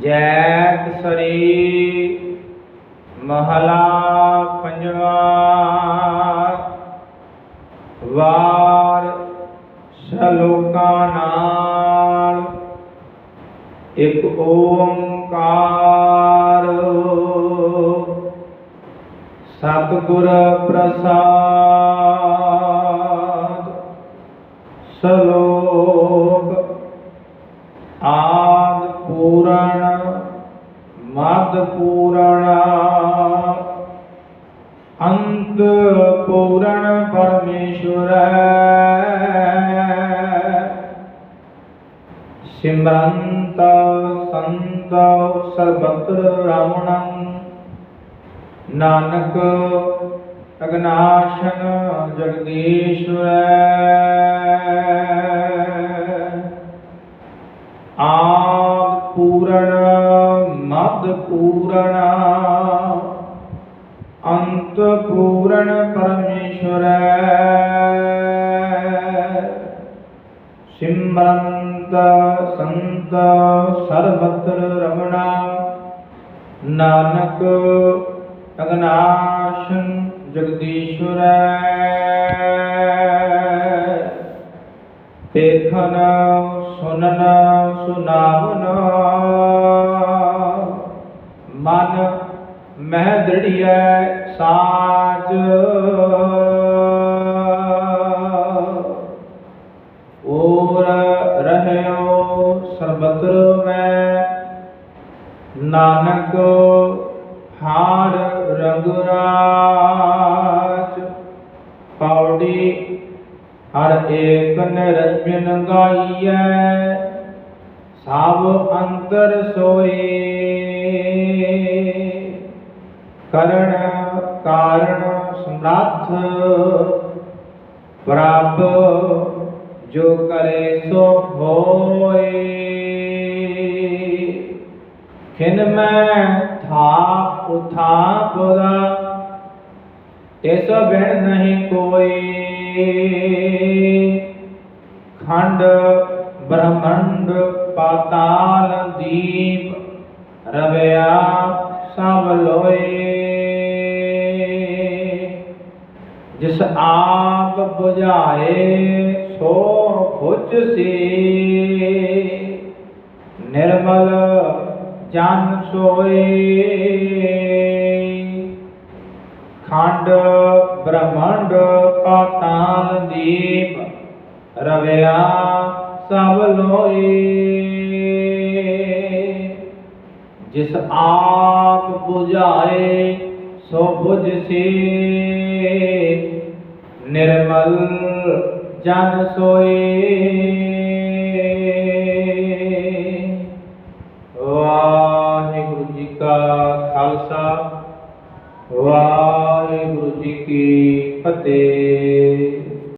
ਜੈਤ ਸਰੀ ਮਹਲਾ ਪੰਜਵਾ। ਵਾਰ ਸ਼ਲੋਕਾਂ ਨਾਲ ਇੱਕ ਓੰਕਾਰ। ਸਤਿਗੁਰ ਪ੍ਰਸਾਦ। ਸਲੋ ਮਦ ਪੂਰਨ ਅੰਤ ਪੂਰਨ ਪਰਮੇਸ਼ਵਰ ਸਿਮਰੰਤ ਸੰਤ ਸਰਬਤਰ ਰਾਮਣੰ ਨਾਨਕ ਅਗਨਾਸ਼ਨ ਜਗਦੀਸ਼ਵਰ ਆਦ ਪੂਰਨ ਪੂਰਣਾ ਅੰਤ ਪੂਰਨ ਪਰਮੇਸ਼ਵਰ ਸਿਮਰੰਤ ਸੰਤ ਸਰਬਤਰ ਰਮਣਾ। ਨਾਨਕ ਅਗਨਾਸ਼ਨ ਜਗਦੀਸ਼ਵਰ ਦੇਖਨ ਸੁਨਨ ਸੁਨਾਵਨ ਮਹਿ ਦ੍ਰਿੜੀਐ ਸਾਜ। ਔਰ ਰਹਿਓ ਸਰਬਤਰ ਮੈਂ, ਨਾਨਕ ਹਾਰ ਰੰਗਰਾਜ ਪੌੜੀ ਹਰ ਏਕ ਨਿਰੰਜਨ ਗਾਈਐ, ਸਭ ਅੰਤਰ ਸੋਏ। ਕਰਨ ਕਾਰਣ ਸਮਰੱਥ, ਪ੍ਰਭ ਜੋ ਕਰੇ ਸੋ ਹੋਏ। ਖਿਨ ਮੈਂ ਥਾਪ ਉਥਾਪ ਦਾ, ਤਿਸ ਬਿਨ ਨਹੀਂ ਕੋਈ। ਖੰਡ ਬ੍ਰਹਮੰਡ ਪਾਤਾਲ ਦੀਪ, ਰਵਿਆ ਸਭ ਲੋਏ। ਜਿਸ ਆਪ 부ਝਾਏ ਸੋ ਖੁਜ ਸੀ। ਨਿਰਮਲ ਜਨ ਸੋਏ। ਖੰਡ ਬ੍ਰਹਮੰਡ ਪਾਤਾਲ ਦੀਪ, ਰਵਿਆ ਸਭ ਲੋਏ। ਜਿਸ ਆਪ 부ਝਾਏ ਸੋ ਬੁਝ ਸੀ। ਨਿਰਮਲ ਜਨ ਸੋਏ। ਵਾਹਿਗੁਰੂ ਜੀ ਕਾ ਖਾਲਸਾ ਵਾਹਿਗੁਰੂ ਜੀ ਕੀ ਫਤਿਹ।